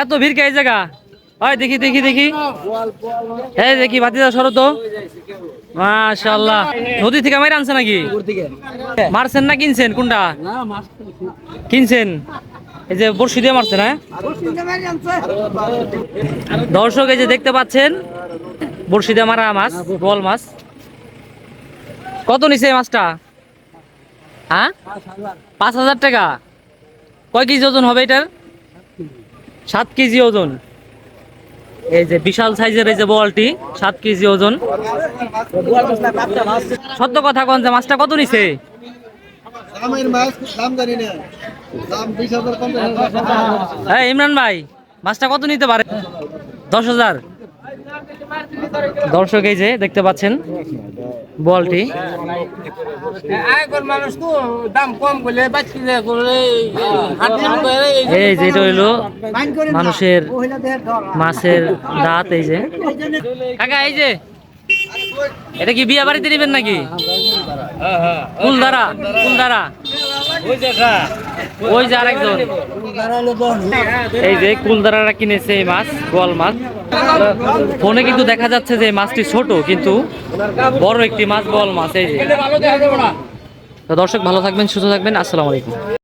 এত ভিড় কে জায়গা? হয় দেখি দেখি দেখি। এই দেখি বাতিদা সরো তো মাশাআল্লাহ। নদী থেকে মাইরা আনছে নাকি? মারছেন না কিনছেন? কোনটা? কিনছেন? এই যে বড়শি দিয়ে মারছে না দর্শক এই যে দেখতে পাচ্ছেন বড়শি দিয়ে মারা মাছ বল মাছ। কত নিছে মাছটা? হ্যাঁ? পাঁচ হাজার টাকা। কয় কেজি ওজন হবে এটার? সাত কেজি ওজন। এই যে বিশাল সাইজের এই যে বলটি সাত কেজি ওজন। সত্য কথা কোন যে মাছটা কত নিছে? হ্যাঁ ইমরান ভাই মাছটা কত নিতে পারে? দশ হাজার। দর্শক এই যে দেখতে পাচ্ছেন বলটি? মানুষ তো দাম কম করলে বাচ্চি করলে হাট এই যে এটা হইল মানুষের মাছের দাঁত এই যে। কাকা এই যে এটা কি বিয়া বাড়িতে নেবেন নাকি? কুলধারা কুলধারা ওই যে আরেকজন। এই যে কুলদারারা কিনেছে এই মাছ, গোয়াল মাছ। ফোনে কিন্তু দেখা যাচ্ছে যে মাছটি ছোট, কিন্তু বড় একটি মাছ, গোয়াল মাছ, এই যে। দর্শক, ভালো থাকবেন, সুস্থ থাকবেন। আসসালামু আলাইকুম।